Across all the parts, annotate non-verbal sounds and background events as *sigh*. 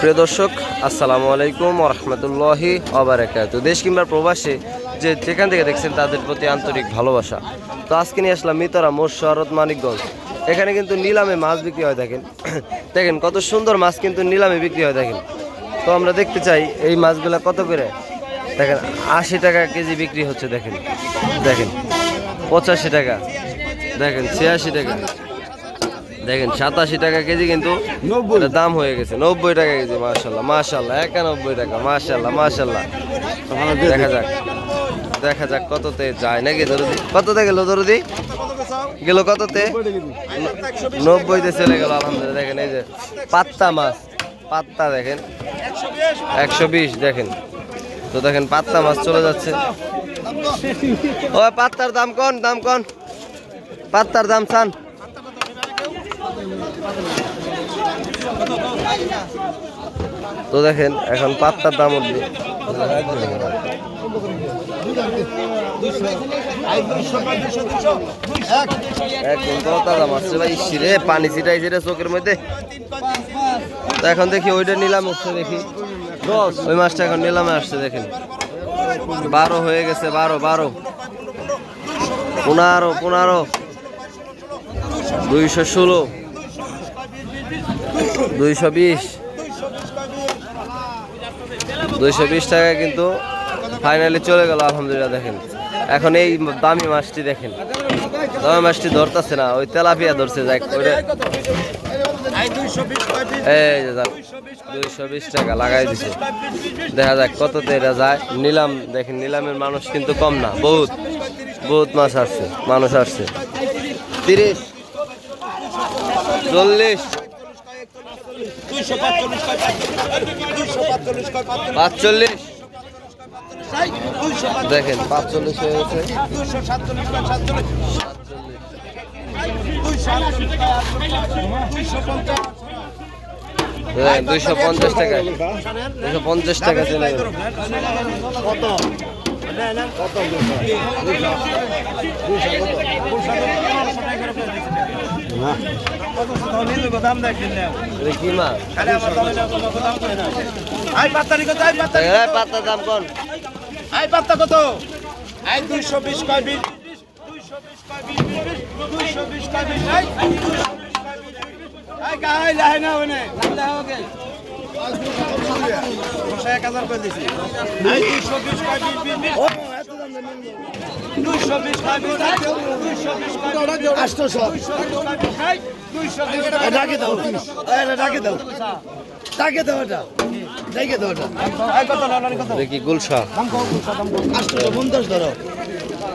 প্রিয় দর্শক, আসসালামু আলাইকুম রহমতুল্লাহি অবরাকাত দেশ কিংবা প্রবাসে যে যেখান থেকে দেখছেন তাদের প্রতি আন্তরিক ভালোবাসা। তো আজকে নিয়ে আসলাম মিতরা মোর শরৎ মানিকগঞ্জ। এখানে কিন্তু নিলামে মাছ বিক্রি হয়, দেখেন। *clears throat* দেখেন কত সুন্দর মাছ কিন্তু নিলামে বিক্রি হয়, দেখেন। তো আমরা দেখতে চাই এই মাছগুলা কত করে? দেখেন, আশি টাকা কেজি বিক্রি হচ্ছে, দেখেন। দেখেন, পঁচাশি টাকা। দেখেন, ছিয়াশি টাকা। দেখেন সাতাশি টাকা কেজি কিন্তু দাম হয়ে গেছে নব্বই টাকা কেজি মাশাল্লাহ মাশাল্লাহ একানব্বই টাকা মাশাল্লাহ মাশাল্লাহ। দেখা যাক দেখা যাক কততে যায়। নাকি দরদি কততে গেল দরদি গেল কততে? নব্বইতে চলে গেল আলহামদুলিল্লাহ। দেখেন এই যে পাত্তা মাছ পাত্তা দেখেন। একশো বিশ দেখেন। তো দেখেন পাত্তা মাছ চলে যাচ্ছে। ও পাত্তার দাম কোন দাম কোন? পাত্তার দাম চান। তো দেখেন এখন পাত্তার দাম উঠবে। দাম আসছে ভাই পানি চোখের মধ্যে। তো এখন দেখি ওইটা নিলাম উঠছে দেখি। ওই মাছটা এখন নিলামে আসছে দেখেন। বারো হয়ে গেছে বারো বারো। পনেরো পনেরো। দুইশো ষোলো। দুইশো বিশ। দুইশো বিশ টাকা কিন্তু ফাইনালি চলে গেল, আলহামদুলিল্লাহ, দেখেন। এখন এই দামি মাছটি দেখেন। দামি মাছটি ধরতেছে না, ওই তেলাপিয়া ধরছে, যাক এই যাক, দুইশো বিশ টাকা লাগাই দিছে। দেখা যাক কততে এটা যায়। নিলাম, দেখেন, নিলামের মানুষ কিন্তু কম না, বহুত। বহুত মাছ আসছে, মানুষ আসছে। তিরিশ, চল্লিশ। পাঁচচল্লিশ দেখেন পাঁচচল্লিশ হয়ে গেছে। দুইশো পঞ্চাশ। টাকা। দুইশো পঞ্চাশ। টাকা চলে কত? পাত্তা দাম কোন আই পাত্তা কত? আই দুইশো বিশ কয় বিশ দুইশো বিশ কয় বিশ দুইশো বিশ কয় বিশ আই কাহাই লাহে না ওনে লাহে এক হাজার করে দিছি দুইশো বিশ কয় বিশ বিশ বিশ দুইশো বিশ দুইশো বিশ কয় দুইশো বিশ কয় বিশ আই দুইশো বিশ ডাকে দাও ডাকে দাও ডাকে দাও এটা দাও এটা দেখি গুলশা পঞ্চাশ ধরো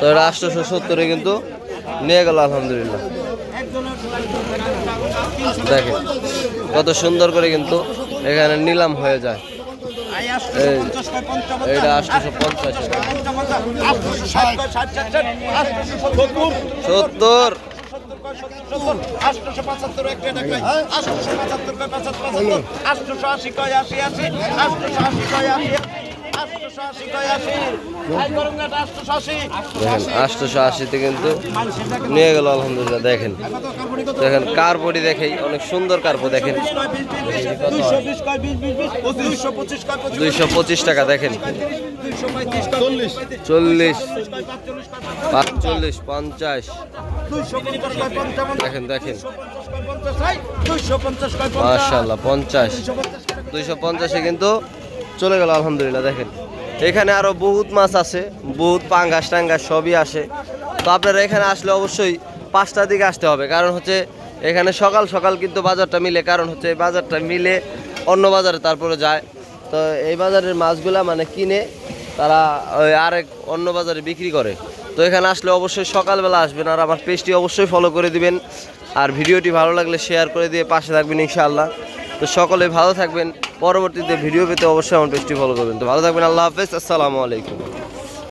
তো আটশোশো সত্তরে কিন্তু নিয়ে গেল আলহামদুলিল্লাহ। দেখেন কত সুন্দর করে কিন্তু এখানে নিলাম হয়ে যায়। এইটা আটশোশো পঞ্চাশ সত্তর আটশোশো পঁচাত্তর একটা টাকা আটশোশো পঁচাত্তর কয় পঁচাত্তর আটশোশো আশি কয় আশি আশি আটশোশো আশি কয় আশি দেখেন আটশোশো আশিতে কিন্তু নিয়ে গেল আলহামদুলিল্লাহ দেখেন। দেখেন কার্পটি দেখেই অনেক সুন্দর কার্প দেখেন। দুইশো পঁচিশ টাকা দেখেন। চল্লিশ। চল্লিশ পাঁচচল্লিশ পঞ্চাশ। দেখেন দেখেন। মাশাল্লাহ পঞ্চাশ? দুইশো পঞ্চাশে কিন্তু চলে গেল, আলহামদুলিল্লাহ, দেখেন। এখানে আরও বহুত মাছ আছে, বহুত পাঙ্গাস টাঙ্গাস সবই আসে। তো আপনারা এখানে আসলে অবশ্যই পাঁচটার দিকে আসতে হবে, কারণ হচ্ছে এখানে সকাল সকাল কিন্তু বাজারটা মিলে, কারণ হচ্ছে এই বাজারটা মিলে অন্য বাজারে তারপরে যায়। তো এই বাজারের মাছগুলা মানে কিনে তারা ওই আরেক অন্য বাজারে বিক্রি করে। তো এখানে আসলে অবশ্যই সকালবেলা আসবেন, আর আমার পেজটি অবশ্যই ফলো করে দিবেন। আর ভিডিওটি ভালো লাগলে শেয়ার করে দিয়ে পাশে থাকবেন, ইনশাআল্লাহ। তো সকলে ভালো থাকবেন। পরবর্তীতে ভিডিও পেতে অবশ্যই আমার পেজটি ফলো করবেন। তো ভালো থাকবেন, আল্লাহ হাফেজ, আসসালামু আলাইকুম।